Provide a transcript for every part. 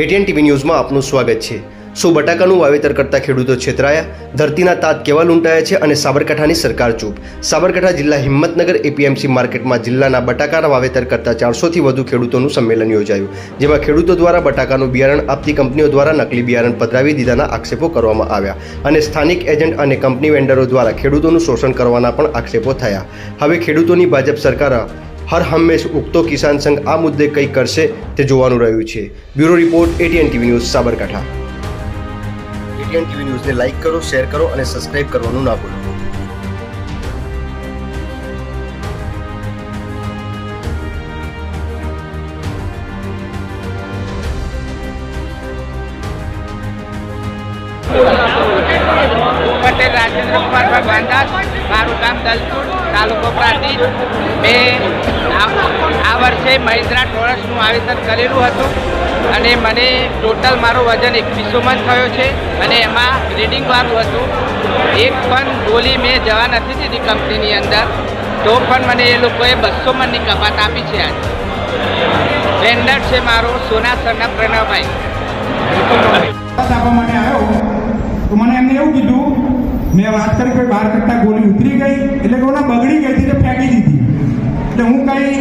ATN TV ન્યૂઝમાં આપનું સ્વાગત છે. શું બટાકાનું વાવેતર કરતા ખેડૂતો છેતરાયા, ધરતીના તાત કેવા લૂંટાયા છે અને સાબરકાંઠાની સરકાર ચૂપ. સાબરકાંઠા જિલ્લા હિંમતનગર એપીએમસી માર્કેટમાં જિલ્લાના બટાકાના વાવેતર કરતા ચારસોથી વધુ ખેડૂતોનું સંમેલન યોજાયું, જેમાં ખેડૂતો દ્વારા બટાકાનું બિયારણ આપતી કંપનીઓ દ્વારા નકલી બિયારણ પધરાવી દીધાના આક્ષેપો કરવામાં આવ્યા અને સ્થાનિક એજન્ટ અને કંપની વેન્ડરો દ્વારા ખેડૂતોનું શોષણ કરવાના પણ આક્ષેપો થયા. હવે ખેડૂતોની ભાજપ સરકાર હર હંમેશ ઉગતો કિસાન સંઘ આ મુદ્દે કંઈ કરશે તે જોવાનું રહ્યું છે. Bureau report ATN TV news Sabarkantha. ATN TV ન્યૂઝને લાઇક કરો શેર કરો અને સબસ્ક્રાઇબ કરવાનું ના ભૂલો. પટેલ રાજેન્દ્ર કુમાર ભગવાન દાસ મારું ગામ દલપુર તાલુકો પ્રાંતિજ. વર્ષે મહિન્દ્રા ટોરસનું આવેદન કરેલું હતું અને મને ટોટલ મારો વજન એકવીસો મણ થયો છે અને એમાં ગ્રેડિંગવાળું હતું. એક પણ ગોલી મેં જવા નથી દીધી કંપનીની અંદર, તો પણ મને એ લોકોએ બસો મનની કપાત આપી છે આજે. વેન્ડર છે મારો, સોના સરના પ્રણવભાઈ. આવ્યો તો મને એમને એવું કીધું, મેં વાત કરી કે બહાર કરતા ગોળી ઉતરી ગઈ, એટલે કે ઓલા બગડી ગઈ હતી ફેંકી દીધી. એટલે હું કંઈ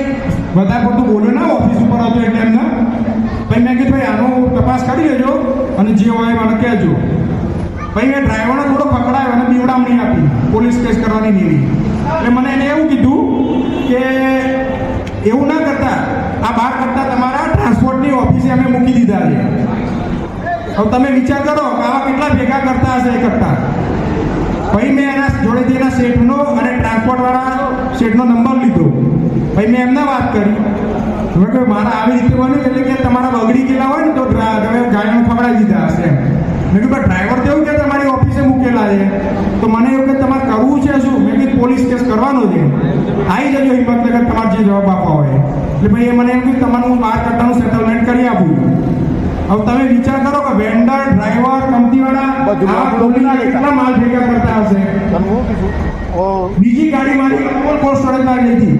વધારે પડતું બોલ્યો ના ઓફિસ ઉપર હતો એટલે એમને. પછી મેં કીધું, ભાઈ, આનો તપાસ કરી લેજો અને જે હોય મને કહેજો. પછી મેં ડ્રાઈવરને થોડો પકડાયો અને બીવડામણી આપી, પોલીસ કેસ કરવાની નીરી એટલે મને એને એવું કીધું કે એવું ના કરતા, આ બાર કરતા તમારા ટ્રાન્સપોર્ટની ઓફિસે અમે મૂકી દીધા છે. હવે તમે વિચાર કરો કે આવા કેટલા ભેગા કરતા હશે કરતા. પછી મેં એના જોડેથી એના શેઠનો અને ટ્રાન્સપોર્ટવાળા શેઠનો નંબર લીધો. પછી મેં એમને વાત કરી. તમે કહ્યું મારા આવી રીતે બન્યું એટલે કે તમારા બગડી ગયેલા હોય ને તો તમે ગાડીને પકડાવી દીધા હશે. એમ મેં કીધું ડ્રાઈવર તો એવું કે તમારી ઓફિસે મૂકેલા છે. તો મને એવું કે તમારે કરવું છે શું? મેં કીધું પોલીસ કેસ કરવાનો છે. આવી જજો હિંમતનગર તમારે જે જવાબ આપવા હોય. એટલે ભાઈ એ મને એમ કીધું તમારું હું બાર કટ્ટાનું સેટલમેન્ટ કરી આપું. હવે તમે વિચાર કરો કે વેન્ડર ડ્રાઈવર કંપનીવાળા કેટલા માલ ભેગા કરતા હશે? બીજી ગાડી મારી કોલ સ્ટોરેજમાં ગઈ હતી.